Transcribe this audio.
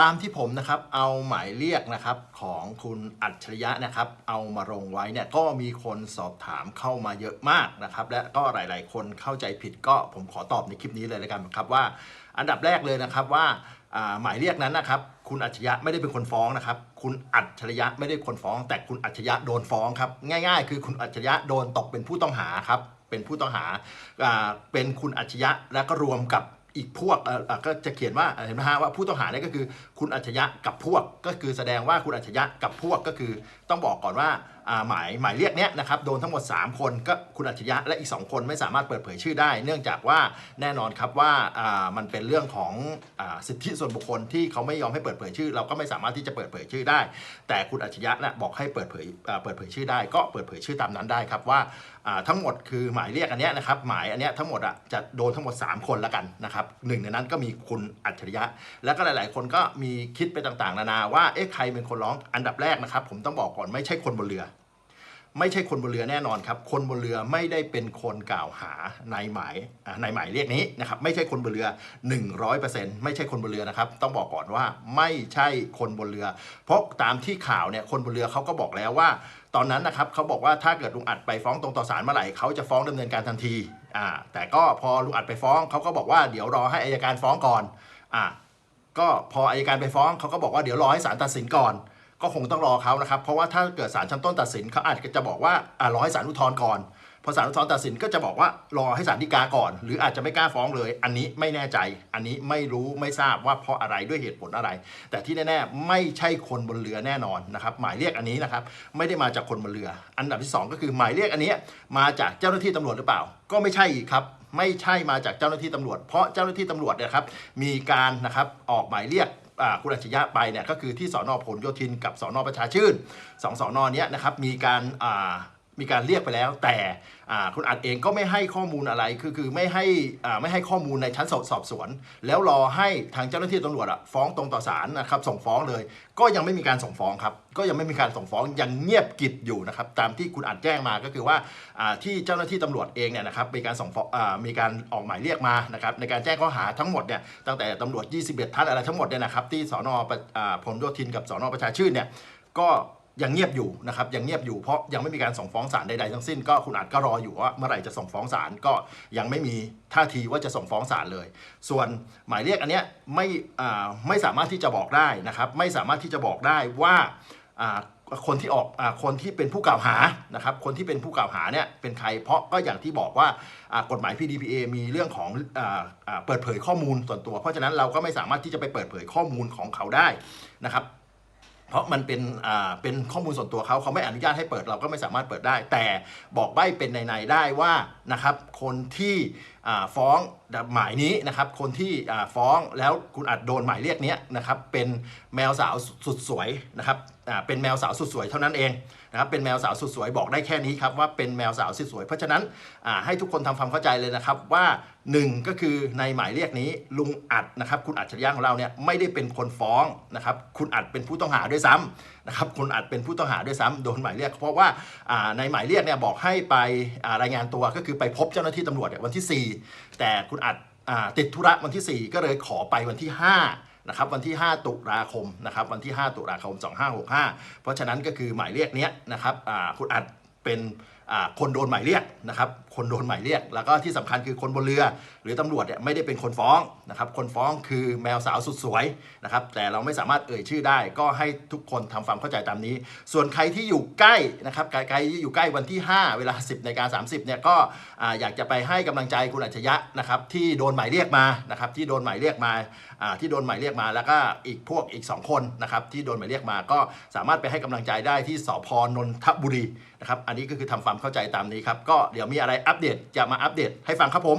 ตามที่ผมนะครับเอาหมายเรียกนะครับของคุณอัจฉริยะนะครับ เอามาลงไว้เนี่ยก็มีคนสอบถามเข้ามาเยอะมากนะครับ และก็หลาย ๆ คนเข้าใจผิดก็ผมขอตอบในคลิปนี้เลยแล้วกันครับว่า อันดับแรกเลยนะครับว่าหมายเรียกนั้นนะครับ คุณอัจฉริยะไม่ได้เป็นคนฟ้องนะครับ คุณอัจฉริยะไม่ได้คนฟ้อง แต่คุณอัจฉริยะโดนฟ้องครับง่าย ๆ คือคุณอัจฉริยะโดนตกเป็นผู้ต้องหาครับเป็นผู้ต้องหาเป็นคุณอัจฉริยะแล้วก็รวมกับ อีกพวกเอ่อก็จะเขียนว่าเห็นไหมฮะว่าผู้ต้องหาเนี่ยก็คือคุณอัจฉริยะกับพวกก็คือแสดงว่าคุณอัจฉริยะกับพวกก็คือต้องบอกก่อนว่าอ่าหมายหมายเรียกเนี้ยนะครับโดนทั้งหมด 3 คนก็คุณอัจฉริยะและอีก 2 คนไม่สามารถเปิดเผยชื่อได้ เนื่องจากว่าแน่นอนครับว่าอ่ามันเป็นเรื่องของอาสิทธิส่วนบุคคลที่เขาไม่ยอมให้เปิดเผยชื่อ เราก็ไม่สามารถที่จะเปิดเผยชื่อได้ แต่คุณอัจฉริยะนะบอกให้เปิดเผยเปิดเผยชื่อได้ ก็เปิดเผยชื่อตามนั้นได้ครับว่าอ่าทั้งหมดคือหมายเรียกอันเนี้ยนะครับหมายอันเนี้ยทั้งหมดอะจะโดนทั้งหมด 3 คนละกันนะครับหนึ่งในนั้นก็มีคุณอัจฉริยะ แล้วก็หลาย ๆ คนก็มีคิดไปต่าง ๆ นานาว่าเอ๊ะใครเป็นคนร้องอันดับแรกนะครับ ผมต้องบอกก่อนไม่ใช่คนบนเรือ ไม่ใช่คนบนเรือแน่นอนครับ คนบนเรือไม่ได้เป็นคนกล่าวหาในหมายในหมายเรียกนี้นะครับไม่ใช่คนบนเรือ 100%ไม่ใช่คนบนเรือนะครับ ต้องบอกก่อนว่าไม่ใช่คนบนเรือ เพราะตามที่ข่าวเนี่ยคนบนเรือเขาก็บอกแล้วว่าตอนนั้นนะครับเขาบอกว่าถ้าเกิดลุงอัดไปฟ้องตรงต่อศาลเมื่อไหร่เขาจะฟ้องดำเนินการทันที อ่าแต่ก็พอลุงอัดไปฟ้องเขาก็บอกว่าเดี๋ยวรอให้อายการฟ้องก่อนอ่าก็พออายการไปฟ้องเขาก็บอกว่าเดี๋ยวรอให้ศาลตัดสินก่อน ก็คงต้องรอเขานะครับ เพราะว่าถ้าเกิดศาลชั้นต้นตัดสินเขาอาจจะบอกว่าอ่ารอให้ศาลอุทธรณ์ก่อน พอศาลอุทธรณ์ตัดสินก็จะบอกว่ารอให้ศาลฎีกาก่อน หรืออาจจะไม่กล้าฟ้องเลย อันนี้ไม่แน่ใจ อันนี้ไม่รู้ไม่ทราบว่าเพราะอะไรด้วยเหตุผลอะไร แต่ที่แน่ๆไม่ใช่คนบนเรือแน่นอนนะครับหมายเรียกอันนี้นะครับไม่ได้มาจากคนบนเรือ อันดับที่สองก็คือหมายเรียกอันนี้มาจากเจ้าหน้าที่ตำรวจหรือเปล่า ก็ไม่ใช่ครับไม่ใช่มาจากเจ้าหน้าที่ตำรวจ เพราะเจ้าหน้าที่ตำรวจนยครับมีการนะครับออกหมายเรียกคุณอัจฉริยะไปเนี่ยก็คือที่สอนอพหลโยธินกับสอนอประชาชื่นสองสอนอเนี้ยนะครับมีการ มีการเรียกไปแล้ว แต่คุณอัดเองก็ไม่ให้ข้อมูลอะไร คือคือไม่ให้ไม่ให้ข้อมูลในชั้นสอบสอบสวน แล้วรอให้ทางเจ้าหน้าที่ตำรวจฟ้องตรงต่อศาลนะครับส่งฟ้องเลย ก็ยังไม่มีการส่งฟ้องครับก็ยังไม่มีการส่งฟ้องยังเงียบกิบอยู่นะครับตามที่คุณอัดแจ้งมาก็คือว่าที่เจ้าหน้าที่ตำรวจเองเนี่ยนะครับมีการส่งฟ้องมีการออกหมายเรียกมานะครับในการแจ้งข้อหาทั้งหมดเนี่ยตั้งแต่ตำรวจ 21 ท่านอะไรทั้งหมดเนี่ยนะครับที่สอนอประอ่าพหลโยธินกับสอนอประชาชื่นเนี่ยก็ ยังเงียบอยู่นะครับยังเงียบอยู่เพราะยังไม่มีการส่งฟ้องศาลใดๆทั้งสิ้นก็คุณอัดก็รออยู่ว่าเมื่อไหร่จะส่งฟ้องศาลก็ยังไม่มีท่าทีว่าจะส่งฟ้องศาลเลย ส่วนหมายเรียกอันเนี้ยไม่ไม่สามารถที่จะบอกได้นะครับไม่สามารถที่จะบอกได้ว่าคนที่ออกอคนที่เป็นผู้กล่าวหานะครับคนที่เป็นผู้กล่าวหาเนี่ยเป็นใครเพราะก็อย่างที่บอกว่ากฎหมาย PDPA มีเรื่องของออเปิดเผยข้อมูลส่วนตัว เพราะฉะนั้นเราก็ไม่สามารถที่จะไปเปิดเผยข้อมูลของเขาได้นะครับ เพราะมันเป็นอ่าเป็นข้อมูลส่วนตัวเขาเขาไม่อนุญาตให้เปิดเราก็ไม่สามารถเปิดได้ แต่บอกใบ้เป็นในๆได้ว่านะครับคนที่ ฟ้องหมายนี้นะครับคนที่ฟ้องแล้วคุณอาจโดนหมายเรียกนี้นะครับเป็นแมวสาวสุดสวยนะครับเป็นแมวสาวสุดสวยเท่านั้นเองนะครับเป็นแมวสาวสุดสวยบอกได้แค่นี้ครับว่าเป็นแมวสาวสุดสวย เพราะฉะนั้นให้ทุกคนทำความเข้าใจเลยนะครับว่าหนึ่งก็คือในหมายเรียกนี้ลุงอัดนะครับคุณอัจฉริยะของเราเนี่ยไม่ได้เป็นคนฟ้องนะครับคุณอัดเป็นผู้ต้องหาด้วยซ้ำนะครับคุณอัดเป็นผู้ต้องหาด้วยซ้ำโดนหมายเรียก เพราะว่าในหมายเรียกเนี่ยบอกให้ไปรายงานตัวก็คือไปพบเจ้าหน้าที่ตำรวจเนี่ยวันที่ 4แต่คุณอัดติดธุระวันที่ 4 ก็เลยขอไปวันที่ 5นะครับวันที่ 5 ตุลาคมนะครับวันที่ 5 ตุลาคม 2565 เพราะฉะนั้นก็คือหมายเรียกเนี้ยนะครับคุณอัดเป็น คนโดนหมายเรียกนะครับ คนโดนหมายเรียก แล้วก็ที่สำคัญคือคนบนเรือ หรือตำรวจเนี่ยไม่ได้เป็นคนฟ้องนะครับ คนฟ้องคือแมวสาวสุดสวยนะครับ แต่เราไม่สามารถเอ่ยชื่อได้ ก็ให้ทุกคนทำความเข้าใจตามนี้ ส่วนใครที่อยู่ใกล้นะครับใครที่อยู่ใกล้วันที่ 5 เวลา 10ในการ 30เนี่ยก็อยากจะไปให้กำลังใจคุณอัจฉริยะนะครับที่โดนหมายเรียกมานะครับที่โดนหมายเรียกมาที่โดนหมายเรียกมา แล้วก็อีกพวกอีก 2 คนนะครับที่โดนหมายเรียกมาก็สามารถไปให้กำลังใจได้ที่สพนนทบุรีนะครับอันนี้ก็คือทำความเข้าใจตามนี้ครับ ก็เดี๋ยวมีอะไรอัปเดตจะมาอัปเดตให้ฟังครับผม